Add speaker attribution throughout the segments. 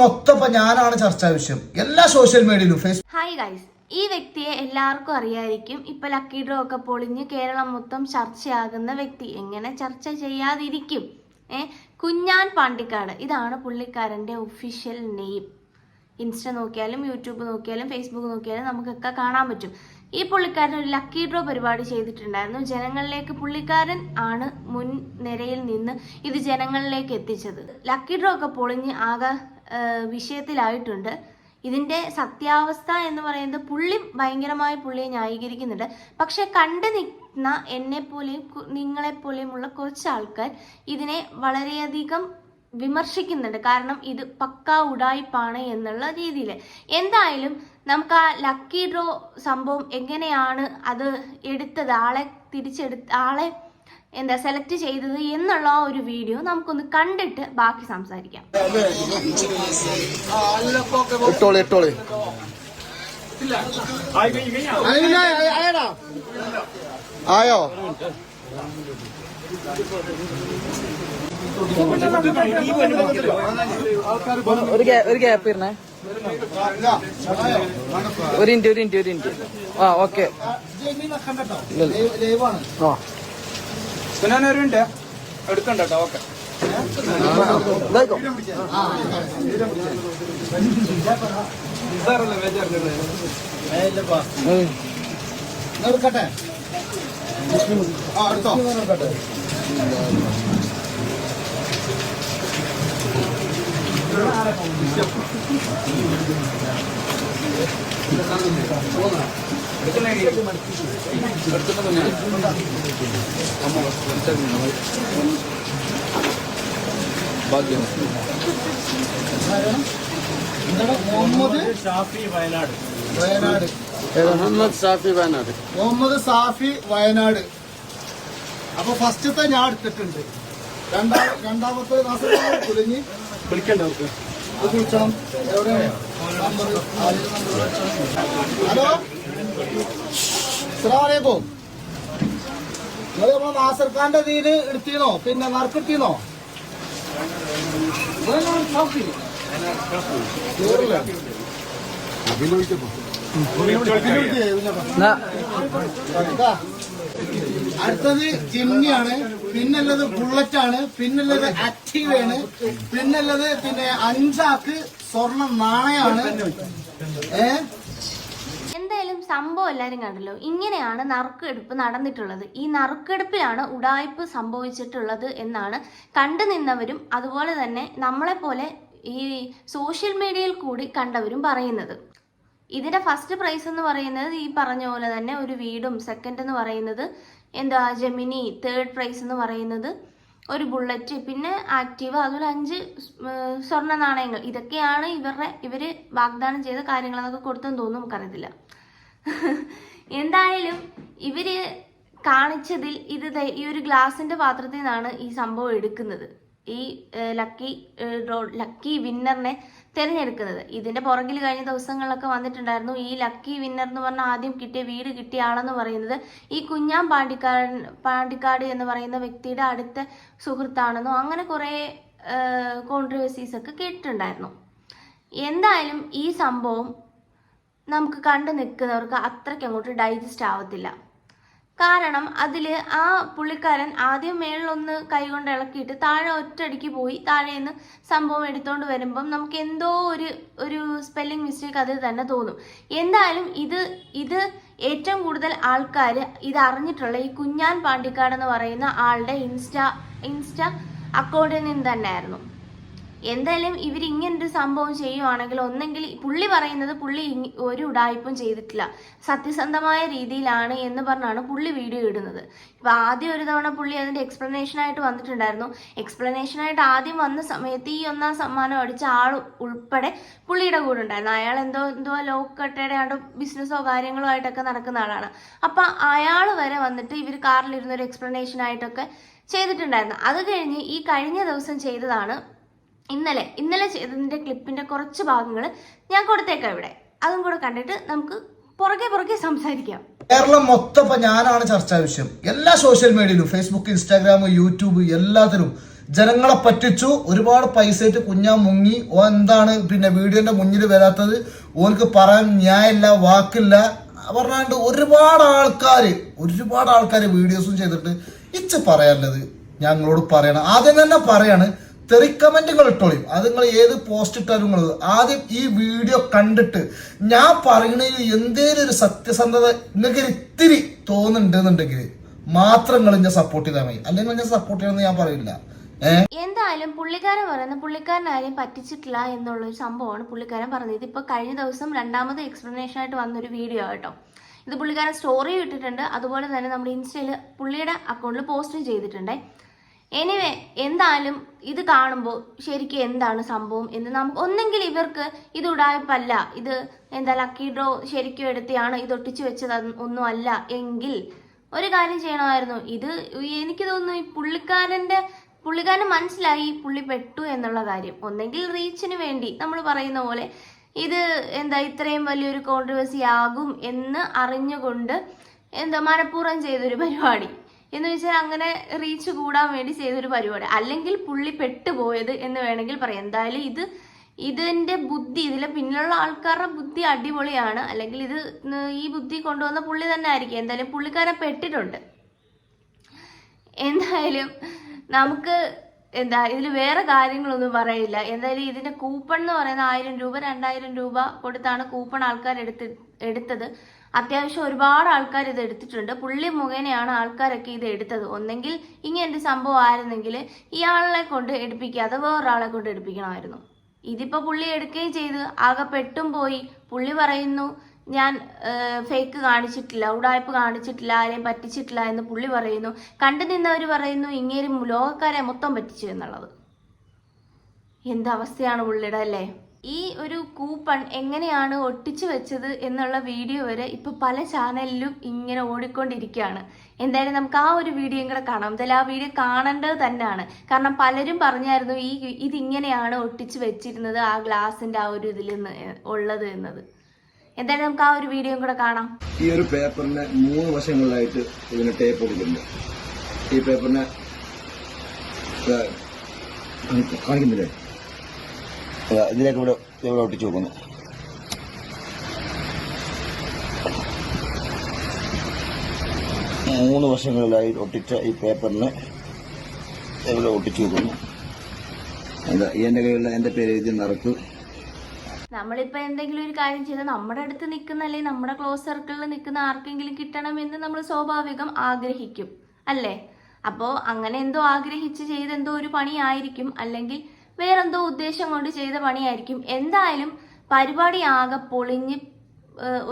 Speaker 1: ഇപ്പൊ ഞാനാണ് ചർച്ചാ വിഷയം. എല്ലാ സോഷ്യൽ മീഡിയയിലും ഫേസ്ബുക്ക്
Speaker 2: ഹായ് ഗൈസ് ഈ വ്യക്തിയെ എല്ലാവർക്കും അറിയായിരിക്കും ഇപ്പൊ ലക്കി ഡ്രോ ഒക്കെ പൊളിഞ്ഞ് കേരളം മൊത്തം ചർച്ചയാകുന്ന വ്യക്തി. എങ്ങനെ ചർച്ച ചെയ്യാതിരിക്കും? ഏ കുഞ്ഞാൻ പാണ്ടിക്കാട്. ഇതാണ് പുള്ളിക്കാരന്റെ ഒഫീഷ്യൽ നെയിം ഇൻസ്റ്റ നോക്കിയാലും യൂട്യൂബ് നോക്കിയാലും ഫേസ്ബുക്ക് നോക്കിയാലും നമുക്കൊക്കെ കാണാൻ പറ്റും. ഈ പുള്ളിക്കാരൻ ഒരു ലക്കി ഡ്രോ പരിപാടി ചെയ്തിട്ടുണ്ടായിരുന്നു. ജനങ്ങളിലേക്ക് പുള്ളിക്കാരൻ ആണ് മുൻ നിരയിൽ നിന്ന് ഇത് ജനങ്ങളിലേക്ക് എത്തിച്ചത്. ലക്കി ഡ്രോ ഒക്കെ പൊളിഞ്ഞ് ആകെ വിഷയത്തിലായിട്ടുണ്ട്. ഇതിന്റെ സത്യാവസ്ഥ എന്ന് പറയുന്നത് പുള്ളി ഭയങ്കരമായി പുള്ളിയെ ന്യായീകരിക്കുന്നുണ്ട്. പക്ഷെ കണ്ടു നിൽക്കുന്ന എന്നെപ്പോലെയും നിങ്ങളെപ്പോലെയുമുള്ള കുറച്ച് ആൾക്കാർ ഇതിനെ വളരെയധികം വിമർശിക്കുന്നുണ്ട്. കാരണം ഇത് പക്കാ ഉടായിപ്പാണ് എന്നുള്ള രീതിയിൽ എന്തായാലും നമുക്ക് ആ ലക്കി ഡ്രോ സംഭവം എങ്ങനെയാണ് അത് എടുത്തത്? ആളെ തിരിച്ചെടുത്ത് ആളെ എന്താ സെലക്ട് ചെയ്തത് എന്നുള്ള ഒരു വീഡിയോ നമുക്കൊന്ന് കണ്ടിട്ട് ബാക്കി സംസാരിക്കാം.
Speaker 3: ആയോ?
Speaker 4: ഒരു ഗ്യാ- ഒരു ഗ്യാപ്പ് ഇരുന്നേ ഒരു ഇന്റ് ഒരു ഇന്റ് ഒരു ഇന്റ് ആ ഓക്കെ ആ.
Speaker 5: സുനാൻ ഒരു മിനിറ്റ് എടുക്കണ്ട കേട്ടോ ഓക്കെ.
Speaker 4: ഇതായിക്കോ.
Speaker 5: സാറല്ലേ വേജാറില്ലേ
Speaker 4: ഉം.
Speaker 1: എടുക്കട്ടെ. ആ എടുത്തോ.
Speaker 3: ഭാഗ്യം
Speaker 1: മുഹമ്മദ് വയനാട്
Speaker 3: മുഹമ്മദ് ഷാഫി വയനാട്.
Speaker 1: മുഹമ്മദ് സാഫി വയനാട്. അപ്പൊ ഫസ്റ്റത്തെ ഞാൻ എടുത്തിട്ടുണ്ട്. രണ്ടാ രണ്ടാമത്തെ നാസർ കുലിഞ്ഞ് കുളിച്ചണം എവിടെയാണ് നമ്പർ ഹലോ? അസ്സലാമലൈക്കും. തീര് എടുത്തീനോ പിന്നെ ഇതാ. അടുത്തത് ജിമ്മിയാണ് പിന്നുള്ളത് ബുള്ളറ്റ് ആണ് പിന്നുള്ളത് ആക്റ്റീവ് ആണ് പിന്നുള്ളത് പിന്നെ അഞ്ചാക്ക് സ്വർണ നാണയാണ് ഏ?
Speaker 2: എന്തായാലും സംഭവം എല്ലാവരും കണ്ടല്ലോ. ഇങ്ങനെയാണ് നറുക്കെടുപ്പ് നടന്നിട്ടുള്ളത്. ഈ നറുക്കെടുപ്പിലാണ് ഉടായ്പ് സംഭവിച്ചിട്ടുള്ളത് എന്നാണ് കണ്ടു നിന്നവരും അതുപോലെ തന്നെ നമ്മളെപ്പോലെ ഈ സോഷ്യൽ മീഡിയയിൽ കൂടി കണ്ടവരും പറയുന്നത്. ഇതിന്റെ ഫസ്റ്റ് പ്രൈസ് എന്ന് പറയുന്നത് ഈ പറഞ്ഞ പോലെ തന്നെ ഒരു വീടും സെക്കൻഡ് എന്ന് പറയുന്നത് എന്താ ജെമിനി തേർഡ് പ്രൈസ് എന്ന് പറയുന്നത് ഒരു ബുള്ളറ്റ് പിന്നെ ആക്റ്റീവ് അതുപോലെ അഞ്ച് സ്വർണ നാണയങ്ങൾ. ഇതൊക്കെയാണ് ഇവരുടെ ഇവർ വാഗ്ദാനം ചെയ്ത കാര്യങ്ങൾ അതൊക്കെ കൊടുത്തെന്ന് തോന്നുന്നു നമുക്കറിയത്തില്ല. എന്തായാലും ഇവർ കാണിച്ചതിൽ ഇത് ഈ ഒരു ഗ്ലാസിന്റെ പാത്രത്തിൽ നിന്നാണ് ഈ സംഭവം എടുക്കുന്നത്. ഈ ലക്കി ലക്കി വിന്നറിനെ തിരഞ്ഞെടുക്കുന്നത്. ഇതിന്റെ പുറകിൽ കഴിഞ്ഞ ദിവസങ്ങളിലൊക്കെ വന്നിട്ടുണ്ടായിരുന്നു ഈ ലക്കി വിന്നർ എന്ന് പറഞ്ഞാൽ ആദ്യം കിട്ടിയ വീട് കിട്ടിയ ആളെന്ന് പറയുന്നത് ഈ കുഞ്ഞാൻ പാണ്ടിക്കാടൻ പാണ്ടിക്കാട് എന്ന് പറയുന്ന വ്യക്തിയുടെ അടുത്ത സുഹൃത്താണെന്നോ അങ്ങനെ കുറേ കോൺട്രവേഴ്സീസ് ഒക്കെ കേട്ടിട്ടുണ്ടായിരുന്നു. എന്തായാലും ഈ സംഭവം നമുക്ക് കണ്ടു നിൽക്കുന്നവർക്ക് അത്രയ്ക്ക് അങ്ങോട്ട് ഡൈജസ്റ്റ് ആവത്തില്ല. കാരണം അതിൽ ആ പുള്ളിക്കാരൻ ആദ്യം മേളിലൊന്ന് കൈകൊണ്ട് ഇളക്കിയിട്ട് താഴെ ഒറ്റയടിക്ക് പോയി താഴെ നിന്ന് സംഭവം എടുത്തുകൊണ്ട് വരുമ്പം നമുക്ക് എന്തോ ഒരു ഒരു സ്പെല്ലിംഗ് മിസ്റ്റേക്ക് അതിൽ തന്നെ തോന്നും. എന്തായാലും ഇത് ഇത് ഏറ്റവും കൂടുതൽ ആൾക്കാർ ഇത് അറിഞ്ഞിട്ടുള്ള ഈ കുഞ്ഞാൻ പാണ്ടിക്കാട് എന്ന് പറയുന്ന ആളുടെ ഇൻസ്റ്റ ഇൻസ്റ്റ അക്കൗണ്ടിൽ നിന്ന് തന്നെയായിരുന്നു. എന്തായാലും ഒരു സംഭവം ചെയ്യുവാണെങ്കിൽ ഒന്നെങ്കിൽ പുള്ളി പറയുന്നത് പുള്ളി ഒരു ഉടായ്പും ചെയ്തിട്ടില്ല. സത്യസന്ധമായ രീതിയിലാണ് എന്ന് പറഞ്ഞാണ് പുള്ളി വീഡിയോ ഇടുന്നത്. ഇപ്പൊ ആദ്യം ഒരു തവണ പുള്ളി അതിന്റെ എക്സ്പ്ലനേഷനായിട്ട് വന്നിട്ടുണ്ടായിരുന്നു. എക്സ്പ്ലനേഷനായിട്ട് ആദ്യം വന്ന സമയത്ത് ഈ ഒന്നാം സമ്മാനം അടിച്ച ആൾ ഉൾപ്പെടെ പുള്ളിയുടെ കൂടെ ഉണ്ടായിരുന്നു. അയാൾ എന്തോ എന്തോ ലോക്കട്ടയുടെ ആണ്ട് ബിസിനസ്സോ കാര്യങ്ങളോ ആയിട്ടൊക്കെ നടക്കുന്ന ആളാണ്. അപ്പൊ അയാൾ വരെ വന്നിട്ട് ഇവർ കാറിലിരുന്നൊരു എക്സ്പ്ലനേഷനായിട്ടൊക്കെ ചെയ്തിട്ടുണ്ടായിരുന്നു. അത് കഴിഞ്ഞ് ഈ കഴിഞ്ഞ ദിവസം ചെയ്തതാണ് ഇന്നലെ ഇന്നലെ ചെയ്തതിന്റെ ക്ലിപ്പിന്റെ കുറച്ച് ഭാഗങ്ങൾ ഞാൻ കൊടുത്തേക്കാം ഇവിടെ. അതും കൂടെ കണ്ടിട്ട് നമുക്ക് പുറകെ പുറകെ സംസാരിക്കാം.
Speaker 1: കേരളം മൊത്തം ഇപ്പൊ ഞാനാണ് ചർച്ചാ വിഷയം. എല്ലാ സോഷ്യൽ മീഡിയയിലും ഫേസ്ബുക്ക് ഇൻസ്റ്റാഗ്രാം യൂട്യൂബ് എല്ലാത്തിലും ജനങ്ങളെ പറ്റിച്ചു ഒരുപാട് പൈസ ആയിട്ട് കുഞ്ഞാൻ മുങ്ങി. ഓ എന്താണ് പിന്നെ വീഡിയോന്റെ മുന്നിൽ വരാത്തത്? ഓനക്ക് പറയാൻ ന്യായമില്ല വാക്കില്ല. പറഞ്ഞാണ്ട് ഒരുപാട് ആൾക്കാർ ഒരുപാട് ആൾക്കാർ വീഡിയോസും ചെയ്തിട്ട് ഇച്ച് പറയാനുള്ളത് ഞങ്ങളോട് പറയണം. ആദ്യം തന്നെ പറയാണ് തെറി കമന്റുകൾ ഇട്ടോളിയും അത് നിങ്ങൾ ഏത് പോസ്റ്റ് ഇട്ടാലും നിങ്ങൾ ആദ്യം ഈ വീഡിയോ കണ്ടിട്ട് ഞാൻ പറയുന്നതിൽ എന്തേലും ഒരു സത്യസന്ധത നിങ്ങൾക്ക് ഇത്തിരി തോന്നുന്നുണ്ടെന്നുണ്ടെങ്കിൽ മാത്രം നിങ്ങൾ ഞാൻ സപ്പോർട്ട് ചെയ്താൽ മതി. അല്ലെങ്കിൽ ഞാൻ സപ്പോർട്ട് ചെയ്യണമെന്ന് ഞാൻ പറയില്ല.
Speaker 2: എന്തായാലും പുള്ളിക്കാരൻ പറയുന്നത് പുള്ളിക്കാരൻ ആരെയും പറ്റിച്ചിട്ടില്ല എന്നുള്ളൊരു സംഭവമാണ് പുള്ളിക്കാരൻ പറഞ്ഞത്. ഇതിപ്പോൾ കഴിഞ്ഞ ദിവസം രണ്ടാമത് എക്സ്പ്ലനേഷൻ ആയിട്ട് വന്നൊരു വീഡിയോ കേട്ടോ. ഇത് പുള്ളിക്കാരൻ സ്റ്റോറി ഇട്ടിട്ടുണ്ട്. അതുപോലെ തന്നെ നമ്മുടെ ഇൻസ്റ്റയിൽ പുള്ളിയുടെ അക്കൗണ്ടിൽ പോസ്റ്റും ചെയ്തിട്ടുണ്ട്. എനിവേ എന്തായാലും ഇത് കാണുമ്പോൾ ശരിക്കും എന്താണ് സംഭവം എന്ന് നമുക്ക് ഒന്നെങ്കിൽ ഇവർക്ക് ഇത് ഉടായ്പല്ല. ഇത് എന്താ ലക്കി ഡ്രോ ശരിക്കും എടുത്തിയാണ് ഇത് ഒട്ടിച്ചു വെച്ചത് ഒന്നും അല്ല. എങ്കിൽ ഒരു കാര്യം ചെയ്യണമായിരുന്നു. ഇത് എനിക്ക് തോന്നുന്നു ഈ പുള്ളിക്കാരന്റെ പുള്ളിക്കാരന് മനസ്സിലായി പുള്ളി പെട്ടു എന്നുള്ള കാര്യം. ഒന്നെങ്കിൽ റീച്ചിന് വേണ്ടി നമ്മൾ പറയുന്ന പോലെ ഇത് എന്താ ഇത്രയും വലിയൊരു കോൺട്രവേഴ്സി ആകും എന്ന് അറിഞ്ഞുകൊണ്ട് എന്താ മനഃപൂർവം ചെയ്തൊരു പരിപാടി. എന്ന് വെച്ചാൽ അങ്ങനെ റീച്ച് കൂടാൻ വേണ്ടി ചെയ്തൊരു പരിപാടി. അല്ലെങ്കിൽ പുള്ളി പെട്ടുപോയത് എന്ന് വേണമെങ്കിൽ പറയാം. എന്തായാലും ഇത് ഇതിന്റെ ബുദ്ധി ഇതിലെ പിന്നിലുള്ള ആൾക്കാരുടെ ബുദ്ധി അടിപൊളിയാണ്. അല്ലെങ്കിൽ ഇത് ഈ ബുദ്ധി കൊണ്ടുവന്ന പുള്ളി തന്നെ ആയിരിക്കും. എന്തായാലും പുള്ളിക്കാരൻ പെട്ടിട്ടുണ്ട്. എന്തായാലും നമുക്ക് എന്താ ഇതിൽ വേറെ കാര്യങ്ങളൊന്നും പറയില്ല. എന്തായാലും ഇതിന്റെ കൂപ്പൺ എന്ന് പറയുന്ന ആയിരം രൂപ രണ്ടായിരം രൂപ കൊടുത്താണ് കൂപ്പൺ ആൾക്കാർ എടുത്ത് എടുത്തത്. അത്യാവശ്യം ഒരുപാട് ആൾക്കാർ ഇത് എടുത്തിട്ടുണ്ട്. പുള്ളി മുഖേനയാണ് ആൾക്കാരൊക്കെ ഇത് എടുത്തത്. ഒന്നെങ്കിൽ ഇങ്ങനൊരു സംഭവം ആയിരുന്നെങ്കിൽ ഇയാളെ കൊണ്ട് എടുപ്പിക്കാതെ വേറൊരാളെ കൊണ്ട് എടുപ്പിക്കണമായിരുന്നു. ഇതിപ്പോൾ പുള്ളി എടുക്കുകയും ചെയ്ത്. ആകെ പെട്ടും പോയി. പുള്ളി പറയുന്നു ഞാൻ ഫേക്ക് കാണിച്ചിട്ടില്ല ഉടായ്പ കാണിച്ചിട്ടില്ല ആരെയും പറ്റിച്ചിട്ടില്ല എന്ന് പുള്ളി പറയുന്നു. കണ്ടു നിന്നവർ പറയുന്നു ഇങ്ങേരും ലോകക്കാരെ മൊത്തം പറ്റിച്ചു എന്നുള്ളത്. എന്തവസ്ഥയാണ് പുള്ളിയുടെ അല്ലേ? ഈ ഒരു കൂപ്പൺ എങ്ങനെയാണ് ഒട്ടിച്ചു വെച്ചത് എന്നുള്ള വീഡിയോ വരെ ഇപ്പൊ പല ചാനലിലും ഇങ്ങനെ ഓടിക്കൊണ്ടിരിക്കുകയാണ്. എന്തായാലും നമുക്ക് ആ ഒരു വീഡിയോയും കൂടെ കാണാം. എന്തായാലും ആ വീഡിയോ കാണേണ്ടത് തന്നെയാണ്. കാരണം പലരും പറഞ്ഞായിരുന്നു ഈ ഇതിങ്ങനെയാണ് ഒട്ടിച്ചു വെച്ചിരുന്നത് ആ ഗ്ലാസിന്റെ ആ ഒരു ഇതിൽ ഉള്ളത് എന്നത്. എന്തായാലും നമുക്ക് ആ ഒരു വീഡിയോയും കൂടെ കാണാം.
Speaker 6: ഈ ഒരു പേപ്പറിന് മൂന്ന് വശങ്ങളിലായിട്ട് ഇതിന് ടേപ്പ് കൊടുക്കുന്നുണ്ട്. ഈ പേപ്പറിന് കാണിക്കുന്നില്ലേ? ഇതിലേക്ക് ഇവിടെ ഇവിടെ ഒട്ടിച്ചു വെക്കുന്നു. മൂന്ന് വശങ്ങളിലായി ഒട്ടിച്ച ഈ പേപ്പറിന് ഇവിടെ ഒട്ടിച്ചു വെക്കുന്നു. അതാ എന്റെ കയ്യിലുള്ള എന്റെ പേര് എഴുതി നിറക്ക്
Speaker 2: നമ്മളിപ്പോ എന്തെങ്കിലും ഒരു കാര്യം ചെയ്താൽ നമ്മുടെ അടുത്ത് നിൽക്കുന്ന അല്ലെങ്കിൽ നമ്മുടെ ക്ലോസ് സർക്കിളിൽ നിൽക്കുന്ന ആർക്കെങ്കിലും കിട്ടണം എന്ന് നമ്മൾ സ്വാഭാവികം ആഗ്രഹിക്കും അല്ലേ? അപ്പോ അങ്ങനെ എന്തോ ആഗ്രഹിച്ച് ചെയ്തെന്തോ ഒരു പണിയായിരിക്കും അല്ലെങ്കിൽ വേറെന്തോ ഉദ്ദേശം കൊണ്ട് ചെയ്ത പണിയായിരിക്കും. എന്തായാലും പരിപാടി ആകെ പൊളിഞ്ഞ്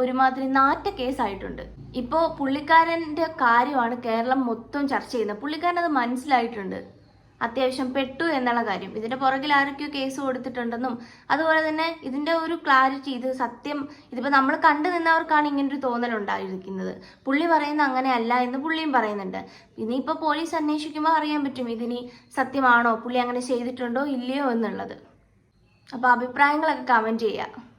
Speaker 2: ഒരുമാതിരി നാറ്റ കേസായിട്ടുണ്ട്. ഇപ്പോൾ പുള്ളിക്കാരന്റെ കാര്യമാണ് കേരളം മൊത്തം ചർച്ച ചെയ്യുന്നത്. പുള്ളിക്കാരൻ അത് മനസ്സിലായിട്ടുണ്ട്. അത്യാവശ്യം പെട്ടു എന്നുള്ള കാര്യം. ഇതിന്റെ പുറകിൽ ആരൊക്കെയോ കേസ് കൊടുത്തിട്ടുണ്ടെന്നും അതുപോലെ തന്നെ ഇതിന്റെ ഒരു ക്ലാരിറ്റി ഇത് സത്യം ഇതിപ്പോ നമ്മൾ കണ്ടു നിന്നവർക്കാണ് ഇങ്ങനൊരു തോന്നൽ ഉണ്ടായിരിക്കുന്നത്. പുള്ളി പറയുന്ന അങ്ങനെയല്ല എന്ന് പുള്ളിയും പറയുന്നുണ്ട്. ഇനിയിപ്പോ പോലീസ് അന്വേഷിക്കുമ്പോൾ അറിയാൻ പറ്റും ഇതിനി സത്യമാണോ? പുള്ളി അങ്ങനെ ചെയ്തിട്ടുണ്ടോ ഇല്ലയോ എന്നുള്ളത്. അപ്പൊ അഭിപ്രായങ്ങളൊക്കെ കമന്റ് ചെയ്യുക